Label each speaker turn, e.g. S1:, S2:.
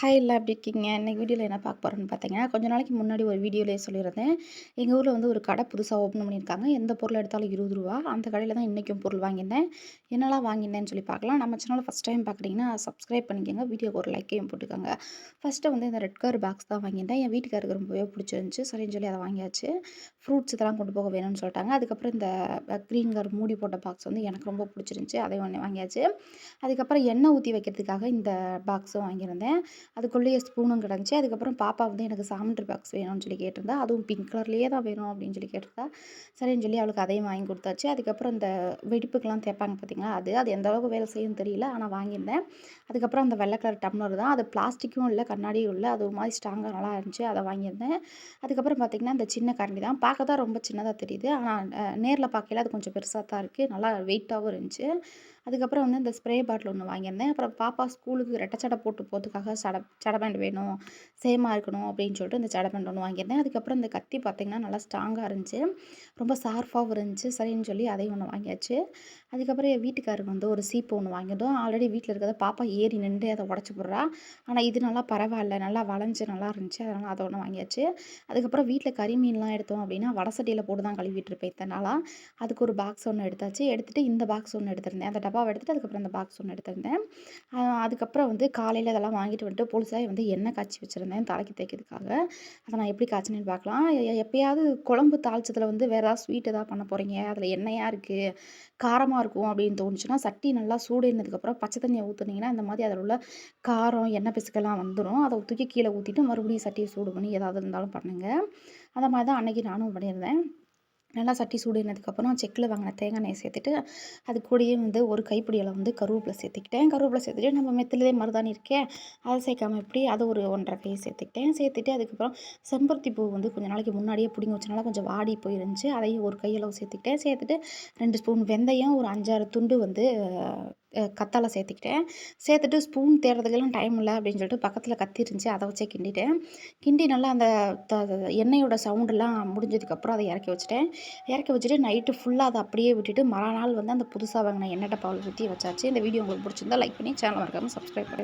S1: Hi இல்லை அப்படி இருக்கீங்க? இன்றைக்கி வீடியோவில் என்ன பார்க்க போகிறோன்னு பார்த்தீங்கன்னா கொஞ்ச நாளைக்கு முன்னாடி ஒரு வீடியோலேயே சொல்லியிருந்தேன். எங்கள் ஊரில் வந்து ஒரு கடை புதுசாக ஓப்பன் பண்ணியிருக்காங்க. எந்த பொருள் எடுத்தாலும் இருபது ரூபா. அந்த கடையில் தான் இன்றைக்கும் பொருள் வாங்கியிருந்தேன். என்னெல்லாம் வாங்கியிருந்தேன்னு சொல்லி பார்க்கலாம். நம்ம சேனல் ஃபஸ்ட் டைம் பார்க்குறீங்கன்னா சப்ஸ்கிரைப் பண்ணிக்கோங்க. வீடியோக்கு ஒரு லைக்கையும் போட்டுக்கோங்க. ஃபஸ்ட்டு வந்து இந்த ரெட் கலர் பாக்ஸ் தான் வாங்கியிருந்தேன். என் வீட்டுக்காரருக்கு ரொம்பவே பிடிச்சிருந்துச்சி. சரின்னு சொல்லி அதை வாங்கியாச்சு. ஃப்ரூட்ஸ் இதெல்லாம் கொண்டு போக வேணும்னு சொல்லிட்டாங்க. அதுக்கப்புறம் இந்த க்ரீன் கலர் மூடி போட்ட பாக்ஸ் வந்து எனக்கு ரொம்ப பிடிச்சிருந்துச்சி. அதை ஒன்று வாங்கியாச்சு. அதுக்கப்புறம் எண்ணெய் ஊற்றி வைக்கிறதுக்காக இந்த பாக்ஸும் வாங்கியிருந்தேன். அதுக்குள்ளேயே ஸ்பூனும் கிடந்துச்சு. அதுக்கப்புறம் பாப்பா வந்து எனக்கு சாமண்ட்ரி பாக்ஸ் வேணும்னு சொல்லி கேட்டிருந்தா அதுவும் பிங்க் கலர்லேயே தான் வேணும் அப்படின்னு சொல்லி கேட்டிருந்தா. சரின்னு சொல்லி அவளுக்கு அதையும் வாங்கி கொடுத்தாச்சு. அதுக்கப்புறம் இந்த வெடிப்புக்கெலாம் தேய்ப்பாங்க பார்த்தீங்களா? அது அது எந்த அளவுக்கு வேலை செய்யும் தெரியல ஆனால் வாங்கியிருந்தேன். அதுக்கப்புறம் அந்த வெள்ளை கலர் டம்ளர் தான். அது பிளாஸ்டிக்கும் இல்லை கண்ணாடியும் இல்லை அது ஒரு மாதிரி ஸ்ட்ராங்காக நல்லா இருந்துச்சு அதை வாங்கியிருந்தேன். அதுக்கப்புறம் பார்த்திங்கன்னா இந்த சின்ன கரண்டி தான். பார்க்க தான் ரொம்ப சின்னதாக தெரியுது. ஆனால் நேரில் பார்க்கல அது கொஞ்சம் பெருசாக தான் இருக்குது நல்லா வெயிட்டாகவும் இருந்துச்சு. அதுக்கப்புறம் வந்து இந்த ஸ்ப்ரே பாட்டில் ஒன்று வாங்கியிருந்தேன். அப்புறம் பாப்பா ஸ்கூலுக்கு ரெட்டச்சடை போட்டு போகிறதுக்காக சட சடை பேண்ட் வேணும் சேமாக இருக்கணும் அப்படின்னு சொல்லிட்டு இந்த சடை பேண்ட் ஒன்று வாங்கியிருந்தேன். அதுக்கப்புறம் இந்த கத்தி பார்த்திங்கன்னா நல்லா ஸ்ட்ராங்காக இருந்துச்சு. ரொம்ப சார்ஃபாகவும் இருந்துச்சு. சரின்னு சொல்லி அதையும் ஒன்று வாங்கியாச்சு. அதுக்கப்புறம் என் வீட்டுக்காரருக்கு வந்து ஒரு சீப்பு ஒன்று வாங்கிட்டோம் ஆல்ரெடி வீட்டில் இருக்கிறத பாப்பா ஏறி நின்று அதை உடச்சி போடுறா. ஆனால் இது நல்லா பரவாயில்ல. நல்லா வளைஞ்சு நல்லா இருந்துச்சு. அதனால் அதை ஒன்று வாங்கியாச்சு. அதுக்கப்புறம் வீட்டில் கறி மீன்லாம் எடுத்தோம் அப்படின்னா வடசட்டியில் போட்டு தான் கழுவிட்டு இருப்பேன் இத்தனை நாளாக அதுக்கு ஒரு பாக்ஸ் ஒன்று எடுத்தாச்சு. எடுத்துகிட்டு இந்த பாக்ஸ் ஒன்று எடுத்திருந்தேன். அந்த டப்பா டப்பாவை எடுத்துகிட்டு அதுக்கப்புறம் அந்த பாக்ஸ் ஒன்று எடுத்திருந்தேன். அதுக்கப்புறம் வந்து காலையில் இதெல்லாம் வாங்கிட்டு வந்துட்டு புதுசாக வந்து எண்ணெய் காய்ச்சி வச்சுருந்தேன் தலைக்கு தேய்க்கிறதுக்காக. அதை நான் எப்படி காய்ச்சினு பார்க்கலாம். எப்பயாவது குழம்பு தாளிச்சதில் வந்து வேறு ஏதாவது ஸ்வீட் எதாவது பண்ண போகிறீங்க அதில் எண்ணெயாக இருக்குது காரமாக இருக்கும் அப்படின்னு தோணுச்சுன்னா சட்டி நல்லா சூடுனதுக்கப்புறம் பச்சை தண்ணியை ஊற்றுனீங்கன்னா இந்த மாதிரி அதில் உள்ள காரம் எண்ணெய் பிசுக்கெல்லாம் வந்துடும் அதை தூக்கி கீழே ஊற்றிட்டு மறுபடியும் சட்டியை சூடு பண்ணி ஏதாவது இருந்தாலும் பண்ணுங்கள் அந்த மாதிரி தான் அன்றைக்கி நானும் பண்ணியிருந்தேன். நல்லா சட்டி சூடினதுக்கப்புறம் செக்கில் வாங்கின தேங்காய் எண்ணெயை சேர்த்துட்டு அது கூடயே வந்து ஒரு கைப்பிடியில் வந்து கருவேப்பிலை சேர்த்துக்கிட்டேன். கருவேப்பிலை சேர்த்துட்டு நம்ம மெத்திலே மருதாணி இருக்கே அதை சேர்க்காம எப்படி அதை ஒரு ஒன்றரை கையை சேர்த்துக்கிட்டேன். சேர்த்துட்டு அதுக்கப்புறம் செம்பருத்தி பூ வந்து கொஞ்சம் நாளைக்கு முன்னாடியே பிடிங்க வச்சனால கொஞ்சம் வாடி போயிருந்துச்சு. அதையும் ஒரு கையளவு சேர்த்துக்கிட்டேன். சேர்த்துட்டு ரெண்டு ஸ்பூன் வெந்தயம் ஒரு அஞ்சாறு துண்டு வந்து கத்தாழை சேர்த்துக்கிட்டேன். சேர்த்துட்டு ஸ்பூன் தேடுறதுக்கெல்லாம் டைம் இல்லை அப்படின்னு சொல்லிட்டு பக்கத்தில் கத்தி இருந்துச்சு அதை வச்சே கிண்டிட்டேன். கிண்டி நல்லா அந்த த எண்ணெயோட சவுண்டெல்லாம் முடிஞ்சதுக்கப்புறம் அதை இறக்கி வச்சுட்டேன். இறக்கி வச்சுட்டு நைட்டு ஃபுல்லாக அதை அப்படியே விட்டுட்டு மறுநாள் வந்து அந்த புதுசாக வாங்கின எண்ணெய் டப்பாவில் ஊற்றி வச்சாச்சு. இந்த வீடியோ உங்களுக்கு பிடிச்சிருந்தா லைக் பண்ணி சேனல் மறக்காமல் சப்ஸ்கிரைப் பண்ணி